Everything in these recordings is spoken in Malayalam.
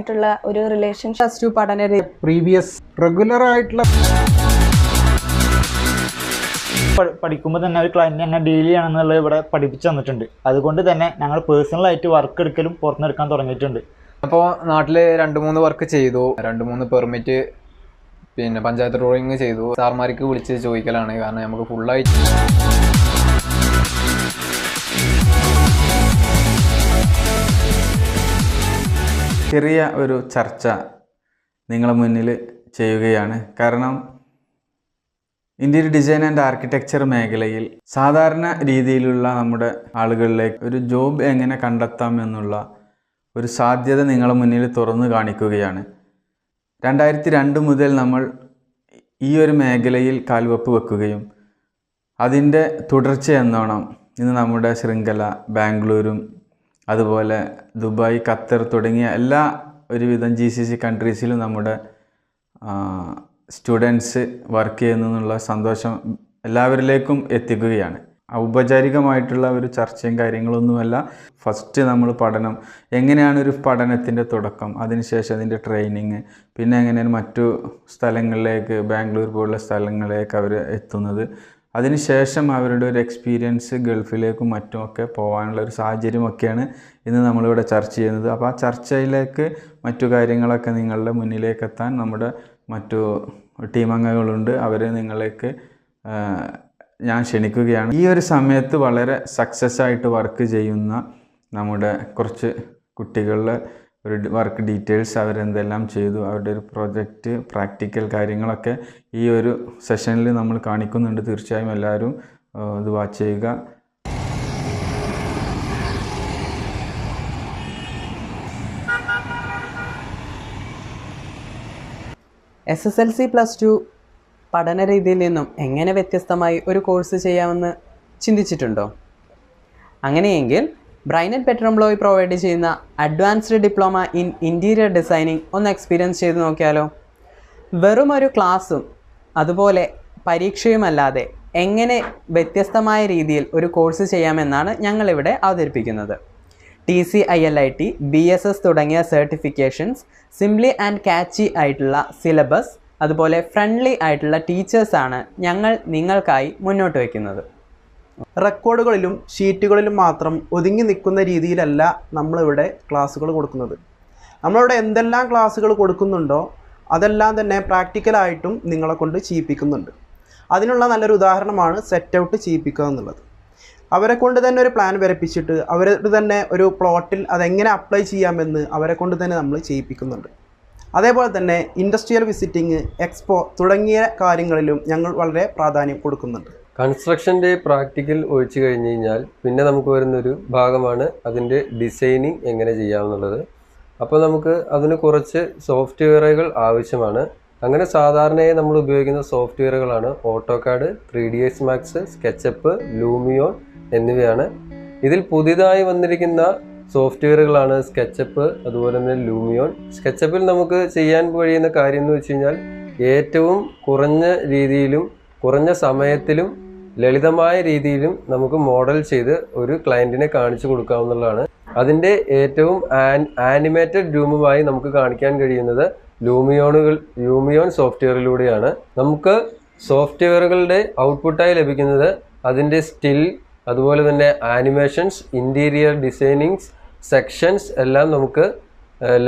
ആയിട്ടുള്ള ഒരു റിലേഷൻഷിപ്പ് പ്ലസ് ടു പഠന പ്രീവിയസ് റെഗുലർ ആയിട്ടുള്ള പഠിക്കുമ്പോൾ തന്നെ ഒരു ക്ലയന്റ് തന്നെ ഡീൽ ചെയ്യണമെന്നുള്ളത് ഇവിടെ പഠിപ്പിച്ചു തന്നിട്ടുണ്ട്. അതുകൊണ്ട് തന്നെ ഞങ്ങൾ പേഴ്സണലായിട്ട് വർക്ക് എടുക്കലും പുറത്തെടുക്കാൻ തുടങ്ങിയിട്ടുണ്ട്. അപ്പോൾ നാട്ടിൽ രണ്ട് മൂന്ന് വർക്ക് ചെയ്തു. രണ്ട് മൂന്ന് പെർമിറ്റ് പിന്നെ പഞ്ചായത്ത് ഡ്രോയിങ് ചെയ്തു. സാർമാർക്ക് വിളിച്ച് ചോദിക്കലാണ്. കാരണം നമുക്ക് ഫുള്ളായിട്ട് ചെറിയ ഒരു ചർച്ച നിങ്ങളെ മുന്നിൽ ചെയ്യുകയാണ്. കാരണം ഇന്ത്യൻ ഡിസൈൻ ആൻഡ് ആർക്കിടെക്ചർ മേഖലയിൽ സാധാരണ രീതിയിലുള്ള നമ്മുടെ ആളുകളിലേക്ക് ഒരു ജോബ് എങ്ങനെ കണ്ടെത്താം എന്നുള്ള ഒരു സാധ്യത നിങ്ങളെ മുന്നിൽ തുറന്നു കാണിക്കുകയാണ്. രണ്ടായിരത്തി രണ്ട് മുതൽ നമ്മൾ ഈ ഒരു മേഖലയിൽ കാൽവെപ്പ് വെക്കുകയും അതിന്റെ തുടർച്ച എന്നോണം ഇന്ന് നമ്മുടെ ശൃംഖല ബാംഗ്ലൂരും അതുപോലെ ദുബായ് ഖത്തർ തുടങ്ങിയ എല്ലാ ഒരുവിധം ജി സി സി കൺട്രീസിലും നമ്മുടെ സ്റ്റുഡൻസ് വർക്ക് ചെയ്യുന്നു എന്നുള്ള സന്തോഷം എല്ലാവരിലേക്കും എത്തിക്കുകയാണ്. ഔപചാരികമായിട്ടുള്ള ഒരു ചർച്ചയും കാര്യങ്ങളൊന്നുമല്ല. ഫസ്റ്റ് നമ്മൾ പഠനം. എങ്ങനെയാണ് ഒരു പഠനത്തിന്റെ തുടക്കം? അതിനുശേഷം അതിന്റെ ട്രെയിനിങ് പിന്നെ എങ്ങനെയാണ് മറ്റു സ്ഥലങ്ങളിലേക്ക് ബാംഗ്ലൂർ പോലുള്ള സ്ഥലങ്ങളിലേക്ക് അവർ എത്തുന്നത്? അതിനുശേഷം അവരുടെ ഒരു എക്സ്പീരിയൻസ് ഗൾഫിലേക്കും മറ്റുമൊക്കെ പോകാനുള്ള ഒരു സാഹചര്യമൊക്കെയാണ് ഇന്ന് നമ്മളിവിടെ ചർച്ച ചെയ്യുന്നത്. അപ്പോൾ ആ ചർച്ചയിലേക്ക് മറ്റു കാര്യങ്ങളൊക്കെ നിങ്ങളുടെ മുന്നിലേക്ക് എത്താൻ നമ്മുടെ മറ്റു ടീം ടീമംഗങ്ങളുണ്ട് അവരെ നിങ്ങളേക്ക് ഞാൻ ക്ഷണിക്കുകയാണ്. ഈ ഒരു സമയത്ത് വളരെ സക്സസ് ആയിട്ട് വർക്ക് ചെയ്യുന്ന നമ്മുടെ കുറച്ച് കുട്ടികളുടെ ഒരു വർക്ക് ഡീറ്റെയിൽസ് അവരെന്തെല്ലാം ചെയ്തു അവരുടെ ഒരു പ്രൊജക്റ്റ് പ്രാക്ടിക്കൽ കാര്യങ്ങളൊക്കെ ഈ ഒരു സെഷനിൽ നമ്മൾ കാണിക്കുന്നുണ്ട്. തീർച്ചയായും എല്ലാവരും ഇത് വാച്ച് ചെയ്യുക. S S L C plus two പഠന രീതിയിൽ നിന്നും എങ്ങനെ വ്യത്യസ്തമായി ഒരു കോഴ്സ് ചെയ്യാമെന്ന് ചിന്തിച്ചിട്ടുണ്ടോ? അങ്ങനെയെങ്കിൽ ബ്രൈനറ്റ് പെട്രോംബ്ലോയി പ്രൊവൈഡ് ചെയ്യുന്ന advanced diploma in interior designing ഒന്ന് എക്സ്പീരിയൻസ് ചെയ്ത് നോക്കിയാലോ? വെറും ഒരു ക്ലാസ്സും അതുപോലെ പരീക്ഷയുമല്ലാതെ എങ്ങനെ വ്യത്യസ്തമായ രീതിയിൽ ഒരു കോഴ്സ് ചെയ്യാമെന്നാണ് ഞങ്ങളിവിടെ അവതരിപ്പിക്കുന്നത്. T C I L I T B S S തുടങ്ങിയ സർട്ടിഫിക്കേഷൻസ് സിംപ്ലി ആൻഡ് കാച്ചി ആയിട്ടുള്ള സിലബസ് അതുപോലെ ഫ്രണ്ട്ലി ആയിട്ടുള്ള ടീച്ചേഴ്സാണ് ഞങ്ങൾ നിങ്ങൾക്കായി മുന്നോട്ട് വയ്ക്കുന്നത്. റെക്കോർഡുകളിലും ഷീറ്റുകളിലും മാത്രം ഒതുങ്ങി നിൽക്കുന്ന രീതിയിലല്ല നമ്മളിവിടെ ക്ലാസ്സുകൾ കൊടുക്കുന്നത്. നമ്മളിവിടെ എന്തെല്ലാം ക്ലാസ്സുകൾ കൊടുക്കുന്നുണ്ടോ അതെല്ലാം തന്നെ പ്രാക്ടിക്കലായിട്ടും നിങ്ങളെ കൊണ്ട് ചെയ്യിപ്പിക്കുന്നുണ്ട്. അതിനുള്ള നല്ലൊരു ഉദാഹരണമാണ് സെറ്റ് ഔട്ട് ചെയ്യിപ്പിക്കുക എന്നുള്ളത്. അവരെ കൊണ്ട് തന്നെ ഒരു പ്ലാൻ വരപ്പിച്ചിട്ട് അവരുടെ തന്നെ ഒരു പ്ലോട്ടിൽ അതെങ്ങനെ അപ്ലൈ ചെയ്യാമെന്ന് അവരെ കൊണ്ട് തന്നെ നമ്മൾ ചെയ്യിപ്പിക്കുന്നുണ്ട്. അതേപോലെ തന്നെ ഇൻഡസ്ട്രിയൽ വിസിറ്റിംഗ് എക്സ്പോ തുടങ്ങിയ കാര്യങ്ങളിലും ഞങ്ങൾ വളരെ പ്രാധാന്യം കൊടുക്കുന്നുണ്ട്. കൺസ്ട്രക്ഷന്റെ പ്രാക്ടിക്കൽ ഒഴിച്ചു കഴിഞ്ഞ് കഴിഞ്ഞാൽ പിന്നെ നമുക്ക് വരുന്നൊരു ഭാഗമാണ് അതിന്റെ ഡിസൈനിങ് എങ്ങനെ ചെയ്യാമെന്നുള്ളത്. അപ്പോൾ നമുക്ക് അതിന് കുറച്ച് സോഫ്റ്റ്വെയറുകൾ ആവശ്യമാണ്. അങ്ങനെ സാധാരണയായി നമ്മൾ ഉപയോഗിക്കുന്ന സോഫ്റ്റ്വെയറുകളാണ് AutoCAD three D S Max SketchUp Lumion എന്നിവയാണ്. ഇതിൽ പുതിയതായി വന്നിരിക്കുന്ന സോഫ്റ്റ്വെയറുകളാണ് സ്കെച്ചപ്പ് അതുപോലെ തന്നെ ലൂമിയോൺ സ്കെച്ചപ്പിൽ നമുക്ക് ചെയ്യാൻ കഴിയുന്ന കാര്യം എന്ന് വെച്ച് കഴിഞ്ഞാൽ ഏറ്റവും കുറഞ്ഞ രീതിയിലും കുറഞ്ഞ സമയത്തിലും ലളിതമായ രീതിയിലും നമുക്ക് മോഡൽ ചെയ്ത് ഒരു ക്ലയന്റിനെ കാണിച്ചു കൊടുക്കാവുന്നതാണ്. അതിന്റെ ഏറ്റവും ആനിമേറ്റഡ് രൂപമായി നമുക്ക് കാണിക്കാൻ കഴിയുന്നത് ലൂമിയോണുകൾ ലൂമിയോൺ സോഫ്റ്റ്വെയറിലൂടെയാണ് നമുക്ക് സോഫ്റ്റ്വെയറുകളുടെ ഔട്ട്പുട്ടായി ലഭിക്കുന്നത് അതിന്റെ സ്റ്റിൽ അതുപോലെ തന്നെ ആനിമേഷൻസ് ഇന്റീരിയർ ഡിസൈനിങ്സ് സെക്ഷൻസ് എല്ലാം നമുക്ക്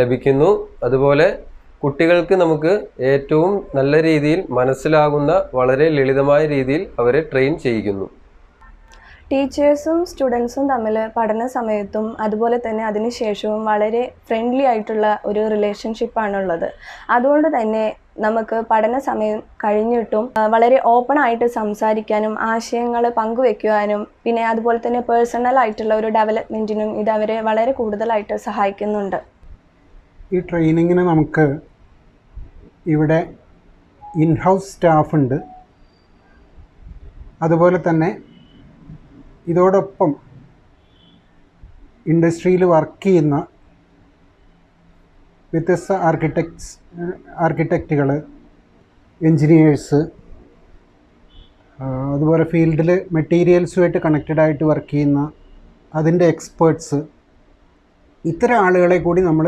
ലഭിക്കുന്നു. അതുപോലെ കുട്ടികൾക്ക് നമുക്ക് ഏറ്റവും നല്ല രീതിയിൽ മനസ്സിലാകുന്ന വളരെ ലളിതമായ രീതിയിൽ അവരെ ട്രെയിൻ ചെയ്യിക്കുന്നു. ടീച്ചേഴ്സും സ്റ്റുഡൻസും തമ്മിൽ പഠന സമയത്തും അതുപോലെ തന്നെ അതിനുശേഷവും വളരെ ഫ്രണ്ട്ലി ആയിട്ടുള്ള ഒരു റിലേഷൻഷിപ്പാണുള്ളത് അതുകൊണ്ട് തന്നെ നമുക്ക് പഠന സമയം കഴിഞ്ഞിട്ടും വളരെ ഓപ്പൺ ആയിട്ട് സംസാരിക്കാനും ആശയങ്ങൾ പങ്കുവെക്കുവാനും പിന്നെ അതുപോലെ തന്നെ പേഴ്സണൽ ആയിട്ടുള്ള ഒരു ഡെവലപ്മെന്റിനും ഇത് അവരെ വളരെ കൂടുതലായിട്ട് സഹായിക്കുന്നുണ്ട്. ഈ ട്രെയിനിങ്ങിന് നമുക്ക് ഇവിടെ ഇൻഹൗസ് സ്റ്റാഫ് ഉണ്ട്. അതുപോലെ തന്നെ ഇതോടൊപ്പം ഇൻഡസ്ട്രിയിൽ വർക്ക് ചെയ്യുന്ന വ്യത്യസ്ത ആർക്കിടെക്ട്സ് ആർക്കിടെക്റ്റുകൾ എൻജിനീയേഴ്സ് അതുപോലെ ഫീൽഡിൽ മെറ്റീരിയൽസുമായിട്ട് കണക്റ്റഡ് ആയിട്ട് വർക്ക് ചെയ്യുന്ന അതിന്റെ എക്സ്പേർട്സ് ഇത്തരം ആളുകളെ കൂടി നമ്മൾ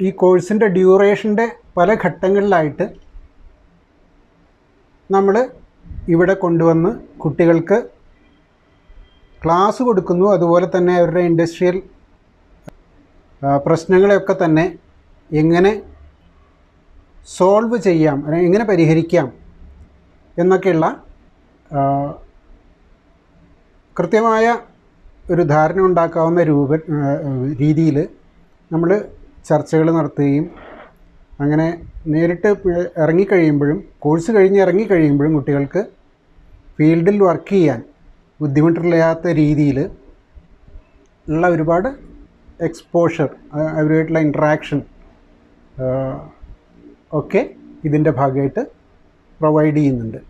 ഈ കോഴ്സിന്റെ ഡ്യൂറേഷന്റെ പല ഘട്ടങ്ങളിലായിട്ട് നമ്മൾ ഇവിടെ കൊണ്ടുവന്ന് കുട്ടികൾക്ക് ക്ലാസ് കൊടുക്കുന്നു. അതുപോലെ തന്നെ അവരുടെ ഇൻഡസ്ട്രിയൽ പ്രശ്നങ്ങളെയൊക്കെ തന്നെ എങ്ങനെ സോൾവ് ചെയ്യാം അല്ലെങ്കിൽ എങ്ങനെ പരിഹരിക്കാം എന്നൊക്കെയുള്ള കൃത്യമായ ഒരു ധാരണ ഉണ്ടാക്കാവുന്ന രൂപ രീതിയിൽ നമ്മൾ ചർച്ചകൾ നടത്തുകയും അങ്ങനെ നേരിട്ട് ഇറങ്ങിക്കഴിയുമ്പോഴും കോഴ്സ് കഴിഞ്ഞ് ഇറങ്ങിക്കഴിയുമ്പോഴും കുട്ടികൾക്ക് ഫീൽഡിൽ വർക്ക് ചെയ്യാൻ ബുദ്ധിമുട്ടില്ലാത്ത രീതിയിൽ ഉള്ള ഒരുപാട് എക്സ്പോഷർ അവരുമായിട്ടുള്ള ഇൻട്രാക്ഷൻ ഒക്കെ ഇതിന്റെ ഭാഗമായിട്ട് പ്രൊവൈഡ് ചെയ്യുന്നുണ്ട്.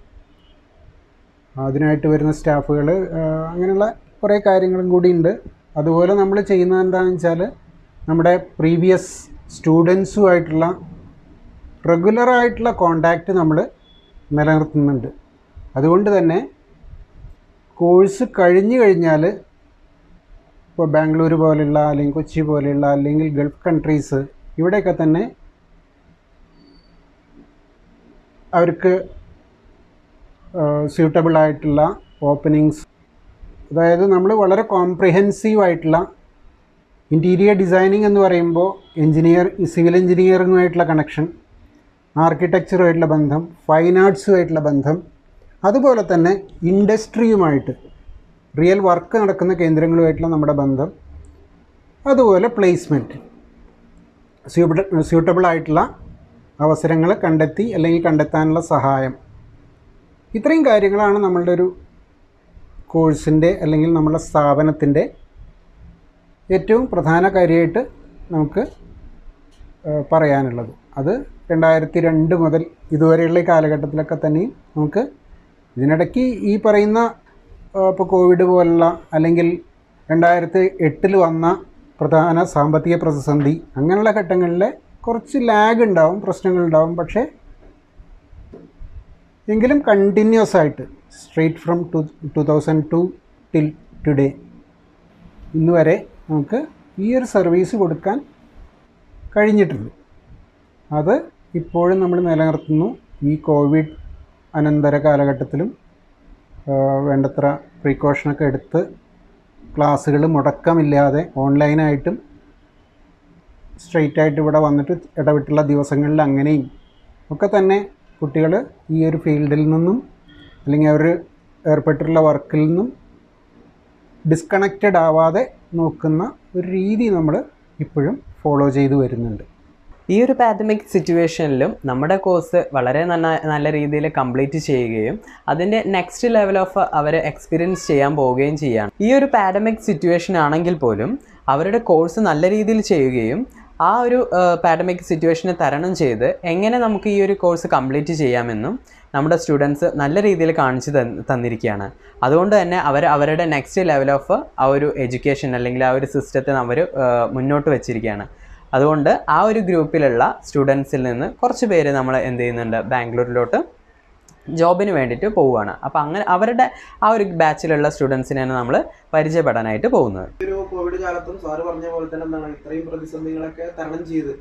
അതിനായിട്ട് വരുന്ന സ്റ്റാഫുകൾ അങ്ങനെയുള്ള കുറേ കാര്യങ്ങളും കൂടി ഉണ്ട്. അതുപോലെ നമ്മൾ ചെയ്യുന്നത് എന്താണെന്ന് വെച്ചാൽ നമ്മുടെ പ്രീവിയസ് സ്റ്റുഡൻസുമായിട്ടുള്ള റെഗുലറായിട്ടുള്ള കോണ്ടാക്റ്റ് നമ്മൾ നിലനിർത്തുന്നുണ്ട്. അതുകൊണ്ട് തന്നെ കോഴ്സ് കഴിഞ്ഞു കഴിഞ്ഞാൽ ഇപ്പോൾ ബാംഗ്ലൂർ പോലെയുള്ള അല്ലെങ്കിൽ കൊച്ചി പോലെയുള്ള അല്ലെങ്കിൽ ഗൾഫ് കൺട്രീസ് ഇവിടെയൊക്കെ തന്നെ അവർക്ക് സ്യൂട്ടബിൾ ആയിട്ടുള്ള ഓപ്പണിങ്സ് അതായത് നമ്മൾ വളരെ കോംപ്രിഹെൻസീവ് ആയിട്ടുള്ള ഇന്റീരിയർ ഡിസൈനിങ് എന്ന് പറയുമ്പോൾ എഞ്ചിനീയർ സിവിൽ എഞ്ചിനീയറിങ്ങുമായിട്ടുള്ള കണക്ഷൻ ആർക്കിടെക്ചറുമായിട്ടുള്ള ബന്ധം ഫൈൻ ആർട്സുമായിട്ടുള്ള ബന്ധം അതുപോലെ തന്നെ ഇൻഡസ്ട്രിയുമായിട്ട് റിയൽ വർക്ക് നടക്കുന്ന കേന്ദ്രങ്ങളുമായിട്ടുള്ള നമ്മുടെ ബന്ധം അതുപോലെ പ്ലേസ്മെന്റ് സ്യൂട്ട സ്യൂട്ടബിൾ ആയിട്ടുള്ള അവസരങ്ങൾ കണ്ടെത്തി അല്ലെങ്കിൽ കണ്ടെത്താനുള്ള സഹായം. ഇത്രയും കാര്യങ്ങളാണ് നമ്മളുടെ ഒരു കോഴ്സിന്റെ അല്ലെങ്കിൽ നമ്മുടെ സ്ഥാപനത്തിന്റെ ഏറ്റവും പ്രധാന കാര്യമായിട്ട് നമുക്ക് പറയാനുള്ളത്. അത് രണ്ടായിരത്തി രണ്ട് മുതൽ ഇതുവരെയുള്ള ഈ കാലഘട്ടത്തിലൊക്കെ തന്നെയും നമുക്ക് ഇതിനിടയ്ക്ക് ഈ പറയുന്ന ഇപ്പോൾ കോവിഡ് പോലുള്ള അല്ലെങ്കിൽ രണ്ടായിരത്തി എട്ടിൽ വന്ന പ്രധാന സാമ്പത്തിക പ്രതിസന്ധി അങ്ങനെയുള്ള ഘട്ടങ്ങളിൽ കുറച്ച് ലാഗ് ഉണ്ടാവും പ്രശ്നങ്ങൾ ഉണ്ടാവും. പക്ഷേ എങ്കിലും കണ്ടിന്യൂസ് ആയിട്ട് straight from two two thousand two till today ഇന്ന് വരെ നമുക്ക് ഈ ഒരു സർവീസ് കൊടുക്കാൻ കഴിഞ്ഞിട്ടുണ്ട്. അത് ഇപ്പോഴും നമ്മൾ നിലനിർത്തുന്നു. ഈ കോവിഡ് അനന്തര കാലഘട്ടത്തിലും വേണ്ടത്ര പ്രിക്കോഷനൊക്കെ എടുത്ത് ക്ലാസ്സുകൾ മുടക്കമില്ലാതെ ഓൺലൈനായിട്ടും സ്ട്രെയിറ്റ് ആയിട്ട് ഇവിടെ വന്നിട്ട് ഇടവിട്ടുള്ള ദിവസങ്ങളിൽ അങ്ങനെയും ഒക്കെ തന്നെ കുട്ടികൾ ഈ ഒരു ഫീൽഡിൽ നിന്നും അല്ലെങ്കിൽ അവർ ഏർപ്പെട്ടിട്ടുള്ള വർക്കിൽ നിന്നും ഡിസ്കണക്റ്റഡ് ആവാതെ നോക്കുന്ന ഒരു രീതി നമ്മൾ ഇപ്പോഴും ഫോളോ ചെയ്തു വരുന്നുണ്ട്. ഈ ഒരു പാൻഡമിക് സിറ്റുവേഷനിലും നമ്മുടെ കോഴ്സ് വളരെ നല്ല നല്ല രീതിയിൽ കംപ്ലീറ്റ് ചെയ്യുകയും അതിന്റെ നെക്സ്റ്റ് ലെവൽ ഓഫ് അവർ എക്സ്പീരിയൻസ് ചെയ്യാൻ പോവുകയും ചെയ്യാണ്. ഈ ഒരു പാഡമിക് സിറ്റുവേഷൻ ആണെങ്കിൽ പോലും അവരുടെ കോഴ്സ് നല്ല രീതിയിൽ ചെയ്യുകയും ആ ഒരു പാഡമിക് സിറ്റുവേഷനെ തരണം ചെയ്ത് എങ്ങനെ നമുക്ക് ഈ ഒരു കോഴ്സ് കംപ്ലീറ്റ് ചെയ്യാമെന്നും നമ്മുടെ സ്റ്റുഡൻസ് നല്ല രീതിയിൽ കാണിച്ചു തന്നിരിക്കുകയാണ്. അതുകൊണ്ട് തന്നെ അവർ അവരുടെ നെക്സ്റ്റ് ലെവൽ ഓഫ് ആ ഒരു എഡ്യൂക്കേഷൻ അല്ലെങ്കിൽ ആ ഒരു സിസ്റ്റത്തെ അവർ മുന്നോട്ട് വെച്ചിരിക്കുകയാണ്. അതുകൊണ്ട് ആ ഒരു ഗ്രൂപ്പിലുള്ള സ്റ്റുഡൻസിൽ നിന്ന് കുറച്ച് പേര് നമ്മൾ എന്ത് ചെയ്യുന്നുണ്ട്? ബാംഗ്ലൂരിലോട്ട് ജോബിന് വേണ്ടിയിട്ട് പോവുകയാണ്. അപ്പോൾ അങ്ങനെ അവരുടെ ആ ഒരു ബാച്ചിലുള്ള സ്റ്റുഡൻസിനെയാണ് നമ്മൾ പരിചയപ്പെടാനായിട്ട് പോകുന്നത്. ഒരു കോവിഡ് കാലത്തും സാറ് പറഞ്ഞ പോലെ തന്നെ എന്താണ്? ഇത്രയും പ്രതിസന്ധികളൊക്കെ തരണം ചെയ്ത്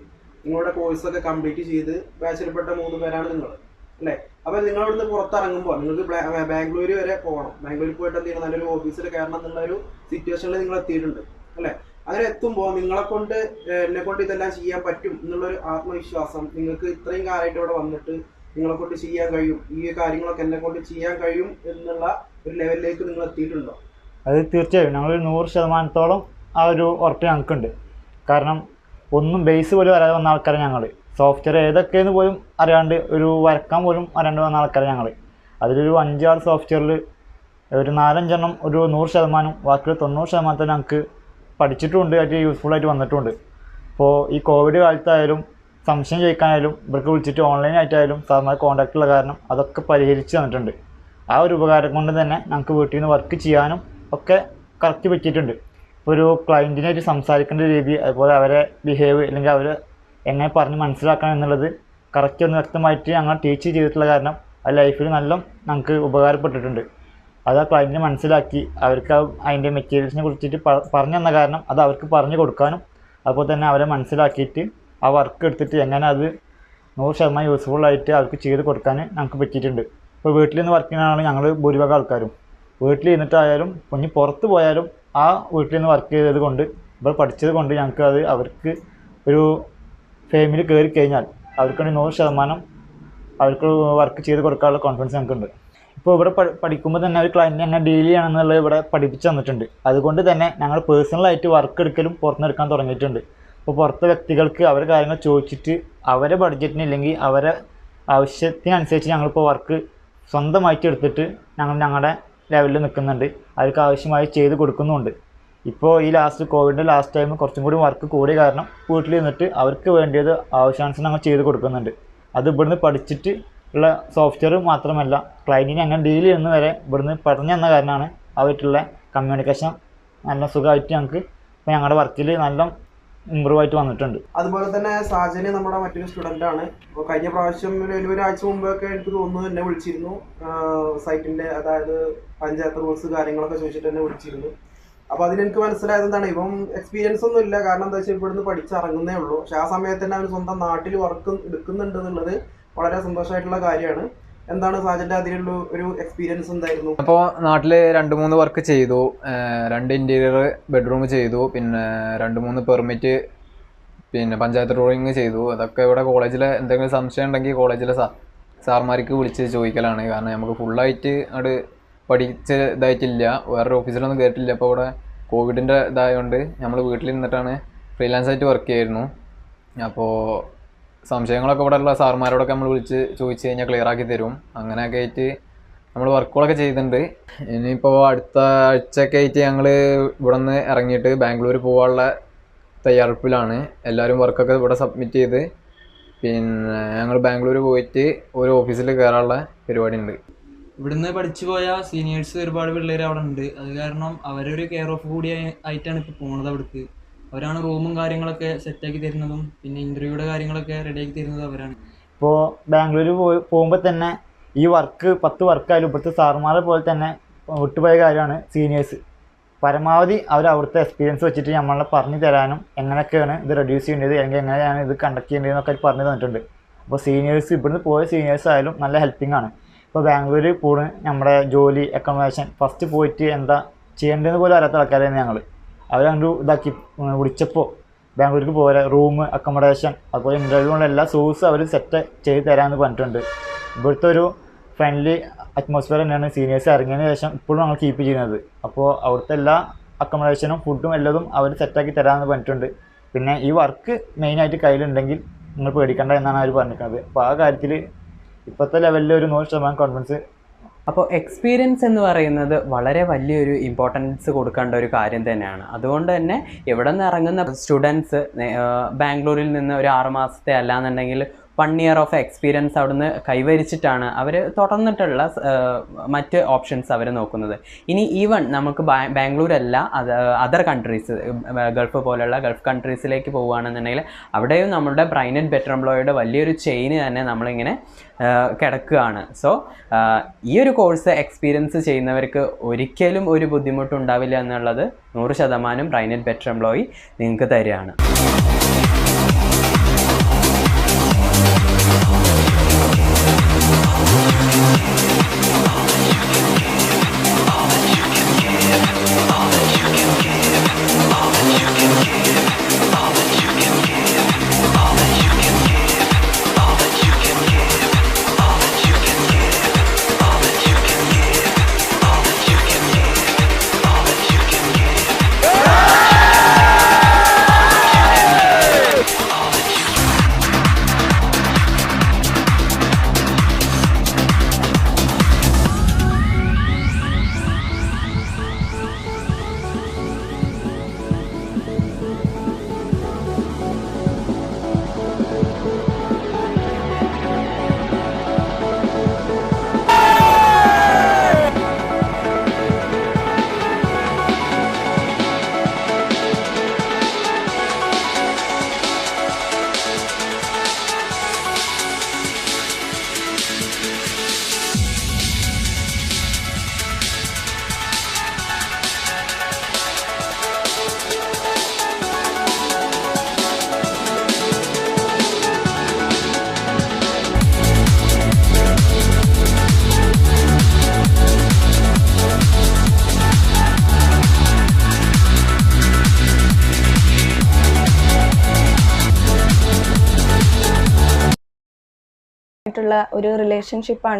നിങ്ങളുടെ കോഴ്സൊക്കെ കംപ്ലീറ്റ് ചെയ്ത് ബാച്ചിൽപ്പെട്ട മൂന്ന് പേരാണ് നിങ്ങൾ അല്ലേ? അപ്പൊ നിങ്ങൾ ഇവിടുന്ന് പുറത്തിറങ്ങുമ്പോൾ നിങ്ങൾക്ക് ബാംഗ്ലൂർ വരെ പോകണം. ബാംഗ്ലൂരിൽ പോയിട്ട് എന്ത് ചെയ്യണം? നല്ലൊരു ഓഫീസിൽ കയറണം എന്നുള്ള ഒരു സിറ്റുവേഷനിൽ നിങ്ങൾ എത്തിയിട്ടുണ്ട്. അല്ലെ? അങ്ങനെ എത്തുമ്പോൾ നിങ്ങളെ കൊണ്ട് എന്നെ കൊണ്ട് ഇതെല്ലാം ചെയ്യാൻ പറ്റും എന്നുള്ളൊരു ആത്മവിശ്വാസം നിങ്ങൾക്ക് ഇത്രയും കാലമായിട്ട് ഇവിടെ വന്നിട്ട് നിങ്ങളെ കൊണ്ട് ചെയ്യാൻ കഴിയും. ഈ കാര്യങ്ങളൊക്കെ എന്നെ കൊണ്ട് ചെയ്യാൻ കഴിയും എന്നുള്ള ഒരു ലെവലിലേക്ക് നിങ്ങൾ എത്തിയിട്ടുണ്ടോ? അത് തീർച്ചയായും. ഞങ്ങൾ നൂറ് ശതമാനത്തോളം ആ ഒരു ഉറപ്പ് ഞങ്ങൾക്കുണ്ട്. കാരണം ഒന്നും ബേസ് പോലും വരാതെ വന്ന ആൾക്കാരാണ് ഞങ്ങൾ സോഫ്റ്റ്വെയർ ഏതൊക്കെയെന്ന് പോലും അറിയാണ്ട് ഒരു വരക്കാൻ പോലും അറിയാണ്ട് വന്ന ആൾക്കാർ ഞങ്ങൾ അതിലൊരു അഞ്ചാറ് സോഫ്റ്റ്വെയറിൽ ഒരു നാലഞ്ചെണ്ണം ഒരു നൂറ് ശതമാനം ബാക്കിയുള്ള തൊണ്ണൂറ് ശതമാനത്തിൽ ഞങ്ങൾക്ക് പഠിച്ചിട്ടുമുണ്ട് ആയിട്ട് വന്നിട്ടുമുണ്ട് ഇപ്പോൾ ഈ കോവിഡ് കാലത്തായാലും സംശയം ചോദിക്കാനായാലും ഇവർക്ക് വിളിച്ചിട്ട് ഓൺലൈനായിട്ടായാലും കോൺടാക്റ്റ് ഉള്ള കാരണം അതൊക്കെ പരിഹരിച്ച് തന്നിട്ടുണ്ട്. ആ ഒരു ഉപകാരം കൊണ്ട് തന്നെ ഞങ്ങൾക്ക് വീട്ടിൽ നിന്ന് വർക്ക് ചെയ്യാനും ഒക്കെ കറക്റ്റ് പറ്റിയിട്ടുണ്ട്. ഇപ്പോൾ ഒരു ക്ലയന്റിനായിട്ട് സംസാരിക്കേണ്ട രീതി അതുപോലെ അവരെ ബിഹേവ് അല്ലെങ്കിൽ അവർ എങ്ങനെ പറഞ്ഞ് മനസ്സിലാക്കണം എന്നുള്ളത് കറക്റ്റ് ഒന്ന് വ്യക്തമായിട്ട് ഞങ്ങൾ ടീച്ച് ചെയ്തിട്ടുള്ള കാരണം ആ ലൈഫിൽ നല്ല നമുക്ക് ഉപകാരപ്പെട്ടിട്ടുണ്ട്. അത് ആ ക്ലയന്റിനെ മനസ്സിലാക്കി അവർക്ക് അതിന്റെ മെറ്റീരിയൽസിനെ കുറിച്ചിട്ട് പറഞ്ഞു തന്ന കാരണം അത് അവർക്ക് പറഞ്ഞു കൊടുക്കാനും അതുപോലെ തന്നെ അവരെ മനസ്സിലാക്കിയിട്ട് ആ വർക്ക് എടുത്തിട്ട് എങ്ങനെ അത് നൂറ് ശതമാനം യൂസ്ഫുൾ ആയിട്ട് അവർക്ക് ചെയ്ത് കൊടുക്കാൻ ഞങ്ങൾക്ക് പറ്റിയിട്ടുണ്ട്. ഇപ്പോൾ വീട്ടിൽ നിന്ന് വർക്ക് ചെയ്യുന്നതാണ് ഞങ്ങൾ ഭൂരിഭാഗം ആൾക്കാരും. വീട്ടിൽ ഇരുന്നിട്ടായാലും കുഞ്ഞ് പുറത്ത് പോയാലും ആ വീട്ടിൽ നിന്ന് വർക്ക് ചെയ്തത് കൊണ്ട് ഇവിടെ പഠിച്ചത് കൊണ്ട് ഞങ്ങൾക്ക് അത് അവർക്ക് ഒരു ഫേമിൽ കയറി കഴിഞ്ഞാൽ അവർക്ക് നൂറ് ശതമാനം അവർക്ക് വർക്ക് ചെയ്ത് കൊടുക്കാനുള്ള കോൺഫിഡൻസ് ഞങ്ങൾക്കുണ്ട്. ഇപ്പോൾ ഇവിടെ പഠിക്കുമ്പോൾ തന്നെ ഒരു ക്ലയന്റ് എന്നെ ഡീൽ ചെയ്യണമെന്നുള്ളത് ഇവിടെ പഠിപ്പിച്ച് തന്നിട്ടുണ്ട്. അതുകൊണ്ട് തന്നെ ഞങ്ങൾ പേഴ്സണലായിട്ട് വർക്ക് എടുക്കലും പുറത്തുനിന്ന് തുടങ്ങിയിട്ടുണ്ട്. ഇപ്പോൾ പുറത്തെ വ്യക്തികൾക്ക് അവരെ കാര്യങ്ങൾ ചോദിച്ചിട്ട് അവരെ ബഡ്ജറ്റിന് ഇല്ലെങ്കിൽ അവരെ ആവശ്യത്തിനനുസരിച്ച് ഞങ്ങളിപ്പോൾ വർക്ക് സ്വന്തമായിട്ട് എടുത്തിട്ട് ഞങ്ങൾ ഞങ്ങളുടെ ലെവലിൽ നിൽക്കുന്നുണ്ട്. അവർക്ക് ആവശ്യമായി ചെയ്ത് കൊടുക്കുന്നുമുണ്ട്. ഇപ്പോൾ ഈ ലാസ്റ്റ് കോവിഡിന്റെ ലാസ്റ്റ് ടൈം കുറച്ചും കൂടി വർക്ക് കൂടിയ കാരണം വീട്ടിൽ നിന്നിട്ട് അവർക്ക് വേണ്ടിയത് ആവശ്യാനുസരണം ഞങ്ങൾ ചെയ്ത് കൊടുക്കുന്നുണ്ട്. അത് ഇവിടുന്ന് പഠിച്ചിട്ട് ഉള്ള സോഫ്റ്റ്വെയർ മാത്രമല്ല ക്ലയന്റിനെ അങ്ങനെ ഡീൽ ചെയ്യുന്ന വരെ ഇവിടുന്ന് പറഞ്ഞു തന്ന കാരണമാണ് അവരുള്ള കമ്മ്യൂണിക്കേഷൻ നല്ല സുഖമായിട്ട് ഞങ്ങൾക്ക് ഇപ്പോൾ ഞങ്ങളുടെ വർക്കിൽ നല്ല ഇമ്പ്രൂവ് ആയിട്ട് വന്നിട്ടുണ്ട്. അതുപോലെ തന്നെ സാജന് നമ്മുടെ മറ്റൊരു സ്റ്റുഡന്റ് ആണ്. അപ്പോൾ കഴിഞ്ഞ പ്രാവശ്യം ഒരു ഒരാഴ്ച മുമ്പൊക്കെ എനിക്ക് തോന്നുന്നു എന്നെ വിളിച്ചിരുന്നു. സൈറ്റിന്റെ അതായത് പഞ്ചായത്ത് റൂൾസ് കാര്യങ്ങളൊക്കെ ചോദിച്ചിട്ട് എന്നെ വിളിച്ചിരുന്നു. അപ്പോൾ അതിനെനിക്ക് മനസ്സിലായത് എന്താണ് ഇവൻ എക്സ്പീരിയൻസ് ഒന്നും ഇല്ല. കാരണം എന്താ വെച്ചാൽ ഇവിടുന്ന് പഠിച്ചിറങ്ങുന്നേ ഉള്ളൂ. പക്ഷെ ആ സമയത്ത് തന്നെ അവൻ സ്വന്തം നാട്ടിൽ വർക്ക് എടുക്കുന്നുണ്ട് എന്നുള്ളത് വളരെ സന്തോഷമായിട്ടുള്ള കാര്യമാണ്. എന്താണ് സാജന്റെ അതിലുള്ള ഒരു എക്സ്പീരിയൻസ് എന്തായിരുന്നു? അപ്പോൾ നാട്ടിൽ രണ്ട് മൂന്ന് വർക്ക് ചെയ്തു. രണ്ട് ഇന്റീരിയർ ബെഡ്റൂം ചെയ്തു. പിന്നെ രണ്ട് മൂന്ന് പെർമിറ്റ് പിന്നെ പഞ്ചായത്ത് ഡ്രോയിങ് ചെയ്തു. അതൊക്കെ ഇവിടെ കോളേജിലെ എന്തെങ്കിലും സംശയം ഉണ്ടെങ്കിൽ കോളേജിലെ സാർമാർക്ക് വിളിച്ച് ചോദിക്കലാണ്. കാരണം നമുക്ക് ഫുള്ളായിട്ട് അവിടെ പഠിച്ച ഇതായിട്ടില്ല വേറൊരു ഓഫീസിലൊന്നും കയറിയിട്ടില്ല അപ്പോൾ ഇവിടെ കോവിഡിന്റെ ഇതായതുകൊണ്ട് നമ്മൾ വീട്ടിൽ നിന്നിട്ടാണ് ഫ്രീലാൻസ് ആയിട്ട് വർക്ക് ചെയ്യായിരുന്നു അപ്പോൾ സംശയങ്ങളൊക്കെ ഇവിടെ ഉള്ള സാർമാരോടൊക്കെ നമ്മൾ വിളിച്ച് ചോദിച്ചു കഴിഞ്ഞാൽ ക്ലിയർ ആക്കി തരും. അങ്ങനെയൊക്കെ ആയിട്ട് നമ്മൾ വർക്കുകളൊക്കെ ചെയ്തിട്ടുണ്ട്. ഇനിയിപ്പോൾ അടുത്ത ആഴ്ചയൊക്കെ ആയിട്ട് ഞങ്ങൾ ഇവിടെ നിന്ന് ഇറങ്ങിയിട്ട് ബാംഗ്ലൂർ പോകാനുള്ള തയ്യാറെടുപ്പിലാണ്. എല്ലാവരും വർക്കൊക്കെ ഇവിടെ സബ്മിറ്റ് ചെയ്ത്. പിന്നെ ഞങ്ങൾ ബാംഗ്ലൂർ പോയിട്ട് ഒരു ഓഫീസിൽ കയറാനുള്ള പരിപാടി ഉണ്ട്. ഇവിടുന്ന് പഠിച്ചു പോയ സീനിയേഴ്സ് ഒരുപാട് പിള്ളേർ അവിടെ ഉണ്ട്. അത് കാരണം അവരൊരു കെയർ ഓഫ് കൂടി ആയി- ആയിട്ടാണ് ഇപ്പോൾ പോണത് അവിടേക്ക്. അവരാണ് റൂമും കാര്യങ്ങളൊക്കെ സെറ്റാക്കി തരുന്നതും പിന്നെ ഇന്റർവ്യൂയുടെ കാര്യങ്ങളൊക്കെ റെഡിയാക്കി തരുന്നതും അവരാണ്. ഇപ്പോൾ ബാംഗ്ലൂർ പോയി പോകുമ്പോൾ തന്നെ ഈ വർക്ക് പത്ത് വർക്കായാലും ഇപ്പോഴത്തെ സാറുമാരെ പോലെ തന്നെ വിട്ടുപോയ കാര്യമാണ് സീനിയേഴ്സ് പരമാവധി അവർ അവിടുത്തെ എക്സ്പീരിയൻസ് വെച്ചിട്ട് നമ്മളെ പറഞ്ഞു തരാനും എങ്ങനെയൊക്കെയാണ് ഇത് റെഡ്യൂസ് ചെയ്യേണ്ടത് അല്ലെങ്കിൽ എങ്ങനെയാണ് ഇത് കണ്ടക്ട് ചെയ്യേണ്ടതെന്നൊക്കെ പറഞ്ഞു തന്നിട്ടുണ്ട്. അപ്പോൾ സീനിയേഴ്സ് ഇവിടുന്ന് പോയ സീനിയേഴ്സ് ആയാലും നല്ല ഹെൽപ്പിംഗ് ആണ്. ഇപ്പോൾ ബാംഗ്ലൂർ പോണ് നമ്മുടെ ജോലി അക്കോമഡേഷൻ ഫസ്റ്റ് പോയിട്ട് എന്താ ചെയ്യേണ്ടതെന്ന് പോലും അറിയാത്ത ആൾക്കാരാണ് ഞങ്ങൾ അവർ രണ്ടു ഇതാക്കി വിളിച്ചപ്പോൾ ബാംഗ്ലൂർക്ക് പോരാ റൂം അക്കോമഡേഷൻ അതുപോലെ ഇന്റർവ്യൂള്ള എല്ലാ സോഴ്സ് അവർ സെറ്റ് ചെയ്ത് തരാമെന്ന് പറഞ്ഞിട്ടുണ്ട്. ഇവിടുത്തെ ഒരു ഫ്രണ്ട്ലി അറ്റ്മോസ്ഫിയർ തന്നെയാണ് സീനിയേഴ്സ് ഇറങ്ങിയതിന് ശേഷം ഇപ്പോഴും ഞങ്ങൾ കീപ്പ് ചെയ്യുന്നത്. അപ്പോൾ അവിടുത്തെ എല്ലാ അക്കോമഡേഷനും ഫുഡും എല്ലതും അവർ സെറ്റാക്കി തരാമെന്ന് പറഞ്ഞിട്ടുണ്ട്. പിന്നെ ഈ വർക്ക് മെയിനായിട്ട് കയ്യിലുണ്ടെങ്കിൽ നിങ്ങൾ പേടിക്കേണ്ട എന്നാണ് അവർ പറഞ്ഞിരിക്കുന്നത്. അപ്പോൾ ആ കാര്യത്തിൽ ഇപ്പോഴത്തെ ലെവലിൽ ഒരു നൂറ് ശതമാനം കോൺഫിഡൻസ് അപ്പോൾ എക്സ്പീരിയൻസ് എന്ന് പറയുന്നത് വളരെ വലിയൊരു ഇമ്പോർട്ടൻസ് കൊടുക്കേണ്ട ഒരു കാര്യം തന്നെയാണ്. അതുകൊണ്ട് തന്നെ ഇവിടെ നിന്ന് ഇറങ്ങുന്ന സ്റ്റുഡൻസ് ബാംഗ്ലൂരിൽ നിന്ന് ഒരു ആറ് മാസത്തെ അല്ലാന്നുണ്ടെങ്കിൽ ഇയർ ഓഫ് എക്സ്പീരിയൻസ് അവിടുന്ന് കൈവരിച്ചിട്ടാണ് അവർ തുടർന്നിട്ടുള്ള മറ്റ് ഓപ്ഷൻസ് അവർ നോക്കുന്നത്. ഇനി ഈവൺ നമുക്ക് ബാംഗ്ലൂർ അല്ല അത് അതർ കൺട്രീസ് ഗൾഫ് പോലെയുള്ള ഗൾഫ് കൺട്രീസിലേക്ക് പോവുകയാണെന്നുണ്ടെങ്കിൽ അവിടെയും നമ്മുടെ ബ്രൈനറ്റ് ബെറ്റർ എംപ്ലോയിയുടെ വലിയൊരു ചെയിന് തന്നെ നമ്മളിങ്ങനെ കിടക്കുകയാണ്. സോ ഈ ഒരു കോഴ്സ് എക്സ്പീരിയൻസ് ചെയ്യുന്നവർക്ക് ഒരിക്കലും ഒരു ബുദ്ധിമുട്ടുണ്ടാവില്ല എന്നുള്ളത് നൂറ് ശതമാനം ബ്രൈനറ്റ് ബെറ്റർ എംപ്ലോയി നിങ്ങൾക്ക് തരികയാണ്. ആയിട്ടുള്ള ഒരു റിലേഷൻഷിപ്പാണ്